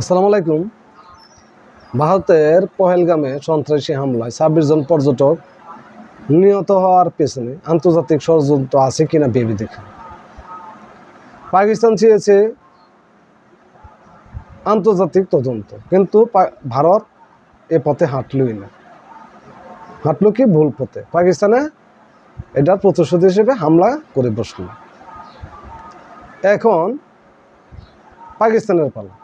আসসালামু আলাইকুম। ভারতের পহেলগামে সন্ত্রাসী হামলায় ছাব্বিশ জন পর্যটক নিহত হওয়ার পেছনে আন্তর্জাতিক ষড়যন্ত্র আছে কিনা ভেবে দেখুন। পাকিস্তান চেয়েছে আন্তর্জাতিক তদন্ত, কিন্তু ভারত এ পথে হাঁটলই না। হাঁটলো কি ভুল পথে? পাকিস্তানে এটার প্রতিশোধ হিসেবে হামলা করে বসল। এখন পাকিস্তানের পালা।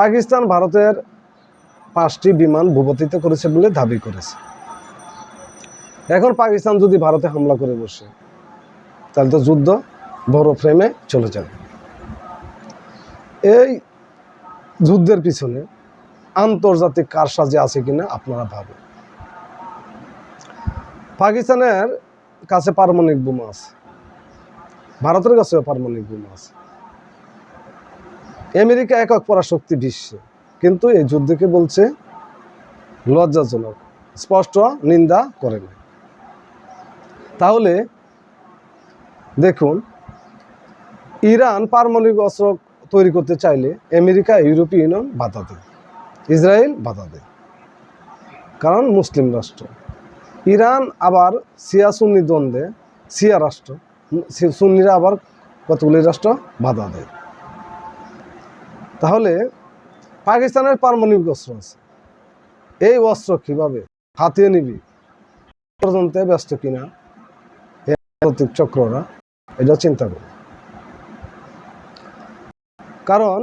পাকিস্তান ভারতের পাঁচটি বিমান ভূপাতিত করেছে বলে দাবি করেছে। এখন পাকিস্তান যদি ভারতে হামলা করে বসে, তাহলে তো যুদ্ধ বড় ফ্রেমে চলে যাবে। এই যুদ্ধের পিছনে আন্তর্জাতিক কারসাজি আছে কিনা আপনারা ভাবেন। পাকিস্তানের কাছে পারমাণবিক বোমা আছে। ভারতের কাছেও পারমাণবিক বোমা আছে। আমেরিকা একক পরাশক্তি বিশ্বে। কিন্তু এই যুদ্ধকে বলছে লজ্জাজনক, স্পষ্ট নিন্দা করে না তাহলে দেখুন, ইরান পারমাণবিক অস্ত্র তৈরি করতে চাইলে আমেরিকা, ইউরোপীয় ইউনিয়ন বাধা দেয়, ইসরায়েল বাধা দেয়। কারণ মুসলিম রাষ্ট্র। ইরান আবার সিয়া সুন্নি দ্বন্দ্বে সিয়া রাষ্ট্র সুন্নিরা আবার কতগুলি রাষ্ট্র বাধা দেয়। তাহলে পাকিস্তানের পারমাণবিক অস্ত্র আছে। এই অস্ত্র কীভাবে হাতিয়ে নিবি? ষড়যন্ত্রে ব্যস্ত কিনা? রাজনৈতিক চক্ররা এটা চিন্তা করে। কারণ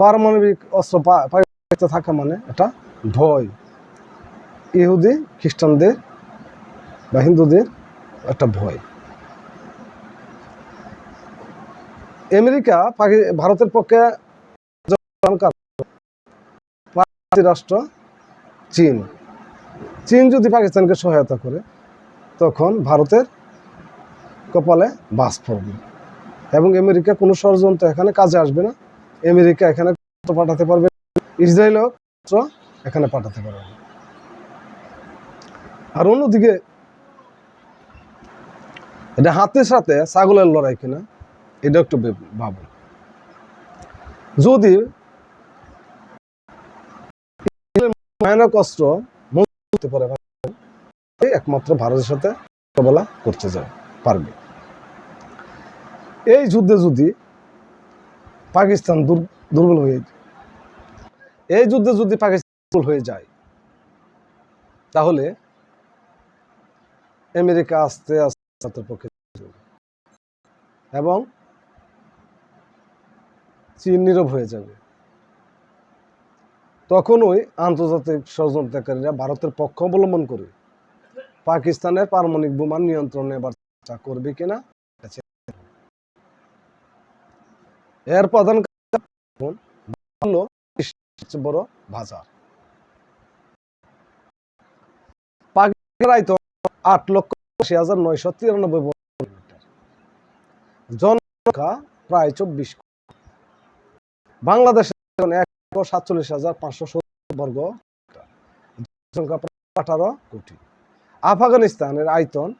পারমাণবিক অস্ত্র পাকিস্তানে থাকা মানে এটা ভয়। ইহুদি, খ্রিস্টানদের বা হিন্দুদের একটা ভয়। আমেরিকা ভারতের পক্ষে রাষ্ট্র, চীন। চীন যদি পাকিস্তানকে সহায়তা করে, তখন ভারতের কপালে বাস পড়বে। এবং আমেরিকা কোনো ষড়যন্ত্র এখানে কাজে আসবে না। আমেরিকা এখানে পাঠাতে পারবে? ইসরায়েলও এখানে পাঠাতে পারবে? আর অন্যদিকে, এটা হাতের সাথে ছাগলের লড়াই কিনা? এটা একটু ভেব- ভাবুন যদি অস্ত্র মজবুত পারে একমাত্র ভারতের সাথে মোকাবেলা করতে যায় পারবে। এই যুদ্ধে যদি পাকিস্তান দুর্বল হয়ে এই যুদ্ধে যদি পাকিস্তান দুর্বল হয়ে যায়, তাহলে আমেরিকা আস্তে আস্তে পক্ষে এবং নীরব হয়ে যাবে। তখনই আন্তর্জাতিক ষড়যন্ত্রকারীরা ভারতের পক্ষ অবলম্বন করে পাকিস্তানের পারমাণবিক বোমা নিয়ন্ত্রণ নেবার চেষ্টা করবে কিনা। এর প্রধান বড় বাজার। আট লক্ষ আশি হাজার নয়শো তিরানব্বই জনসংখ্যা প্রায় চব্বিশ কোটি। বাংলাদেশের আয়তন এক সাতচল্লিশ হাজার পাঁচশো সত্তর বর্গ আঠারো কোটি। আফগানিস্তানের আয়তন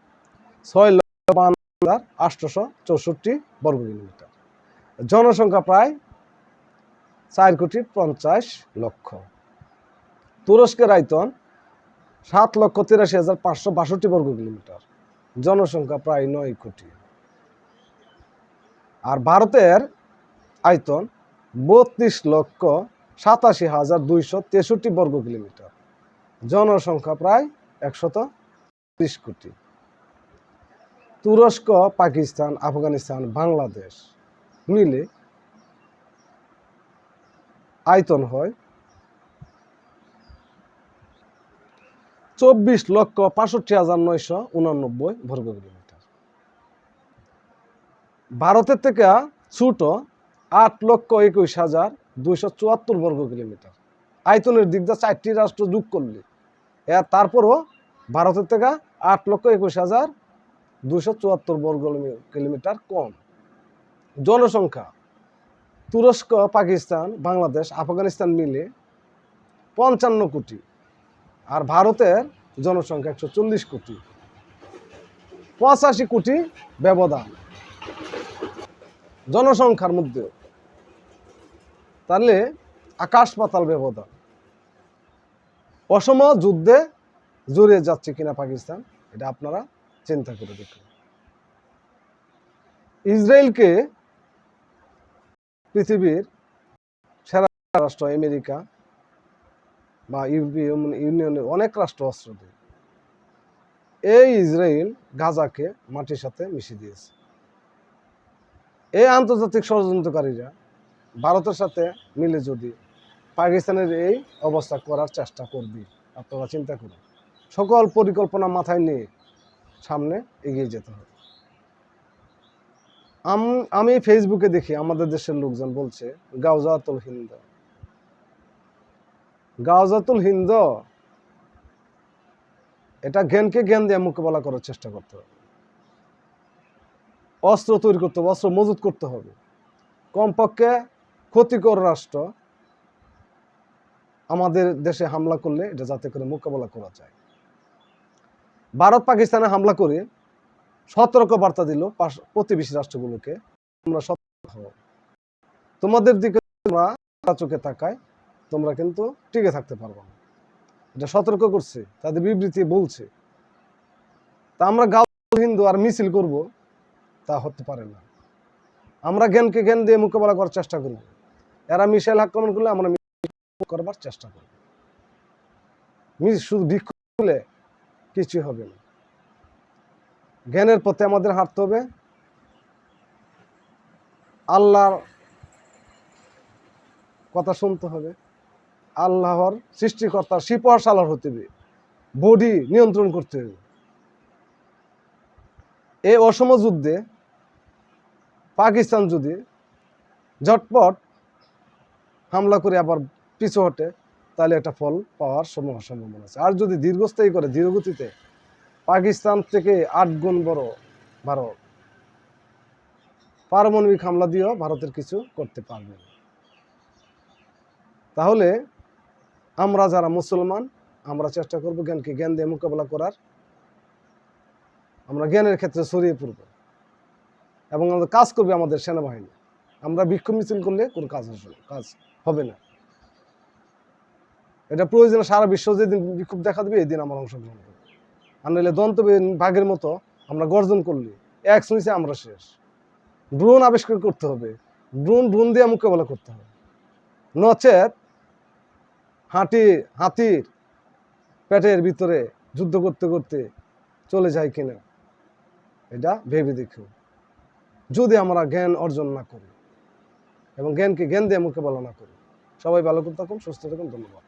ছয় লক্ষ বান্ন হাজার আটশোশো চৌষট্টি বর্গ কিলোমিটার। জনসংখ্যা প্রায় চার কোটি পঞ্চাশ লক্ষ। তুরস্কের আয়তন সাত লক্ষ তিরাশি হাজার পাঁচশো বাষট্টি বর্গ কিলোমিটার। জনসংখ্যা প্রায় নয় কোটি। আর ভারতের আয়তন বত্রিশ লক্ষ সাতাশি হাজার দুইশো তেষট্টি বর্গ কিলোমিটার। জনসংখ্যা প্রায় একশত ত্রিশ কোটি। তুরস্ক, পাকিস্তান, আফগানিস্তান, বাংলাদেশ মিলে আয়তন হয় চব্বিশ লক্ষ পাঁষট্টি হাজার নয়শো উনানব্বই বর্গ কিলোমিটার। ভারতের থেকে ছোট আট লক্ষ একুশ হাজার দুইশো চুয়াত্তর বর্গ কিলোমিটার। আয়তনের দিক দিয়ে চারটি রাষ্ট্র যোগ করলে তারপরও ভারতের থেকে আট লক্ষ একুশ হাজার দুইশো চুয়াত্তর বর্গ কিলোমিটার কম। জনসংখ্যা, তুরস্ক, পাকিস্তান, বাংলাদেশ, আফগানিস্তান মিলে পঞ্চান্ন কোটি আর ভারতের জনসংখ্যা একশো চল্লিশ কোটি। পঁচাশি কোটি ব্যবধান। জনসংখ্যার মধ্যে তাহলে আকাশ পাতাল ব্যবধান। অসম যুদ্ধে জড়িয়ে যাচ্ছে কিনা পাকিস্তান, এটা আপনারা চিন্তা করে দেখুন। ইসরায়েলকে পৃথিবীর সেরা রাষ্ট্র আমেরিকা বা ইউরোপীয় ইউনিয়নের অনেক রাষ্ট্র অস্ত্র দেয়। এই ইসরায়েল গাজাকে মাটির সাথে মিশিয়ে দিয়েছে। এই আন্তর্জাতিক ষড়যন্ত্রকারীরা ভারতের সাথে মিলে যদি পাকিস্তানের এই অবস্থা করার চেষ্টা করবি, আপনারা চিন্তা করুন। সকল পরিকল্পনা মাথায় নিয়ে সামনে এগিয়ে যেতে হবে। আম- ফেসবুকে দেখি আমাদের দেশের লোকজন বলছে গাউজাতুল হিন্দ। গাউজাতুল হিন্দ, এটা জ্ঞানকে জ্ঞান দিয়ে মোকাবেলা করার চেষ্টা করতে হবে। অস্ত্র তৈরি করতে হবে, অস্ত্র মজুত করতে হবে। কমপক্ষে ক্ষতিকর রাষ্ট্র, আমাদের দেশে হামলা করলে এটা যাতে করে মোকাবেলা করা যায়। ভারত পাকিস্তানে হামলা করে সতর্ক বার্তা দিল প্রতিবেশী রাষ্ট্রগুলোকে, তোমরা সতর্ক তোমাদের দিকে তোমরা চোখে তাকায়, তোমরা কিন্তু টিকে থাকতে পারবে না। এটা সতর্ক করছে, তাদের বিবৃতি বলছে। তা আমরা গাও হিন্দু আর মিছিল করব, তা হতে পারে না। আমরা জ্ঞানকে জ্ঞান দিয়ে মোকাবেলা করার চেষ্টা করব। এরা মিসাইল আক্রমণ করলে আমরা করবার চেষ্টা করব। শুধু বিক্ষোভ করলে কিছু হবে না। জ্ঞানের পথে আমাদের হাঁটতে হবে। আল্লাহর কথা শুনতে হবে। আল্লাহর সৃষ্টিকর্তার সিপাহসালার হতে হবে। বডি নিয়ন্ত্রণ করতে হবে। এই অসম যুদ্ধে পাকিস্তান যদি ঝটপট হামলা করে আবার পিছু হটে, তাহলে একটা ফল পাওয়ার সম্ভব সম্ভাবনা আছে। আর যদি দীর্ঘস্থায়ী করে ধীরগতিতে পাকিস্তান থেকে আট গুণ বড় ভারত, পারমাণবিক হামলা দিয়েও ভারতের কিছু করতে পারবে না। তাহলে আমরা যারা মুসলমান, আমরা চেষ্টা করব জ্ঞানকে জ্ঞান দিয়ে মোকাবেলা করার। আমরা জ্ঞানের ক্ষেত্রে ছড়িয়ে পড়ব এবং আমাদের কাজ করবে আমাদের সেনাবাহিনী। আমরা বিক্ষোভ মিছিল করলে কোনো কাজ আসবে কাজ হবে না। এটা প্রয়োজনে সারা বিশ্ব যেদিন বিক্ষোভ দেখা দেবে এই দিন আমরা অংশগ্রহণ করব। আর নাহলে দন্ত ভাগের মতো আমরা গর্জন করলি, এক শুনেছি আমরা শেষ। ড্রোন আবিষ্কার করতে হবে। ড্রোন ড্রোন দিয়ে মোকাবেলা করতে হবে। নচেত হাঁটি, হাতির পেটের ভিতরে যুদ্ধ করতে করতে চলে যায় কিনা, এটা ভেবে দেখো যদি আমরা জ্ঞান অর্জন না করি এবং জ্ঞানকে জ্ঞান দিয়ে মুখে বলা না করি। সবাই ভালো থাকুন সুস্থ থাকুন ধন্যবাদ।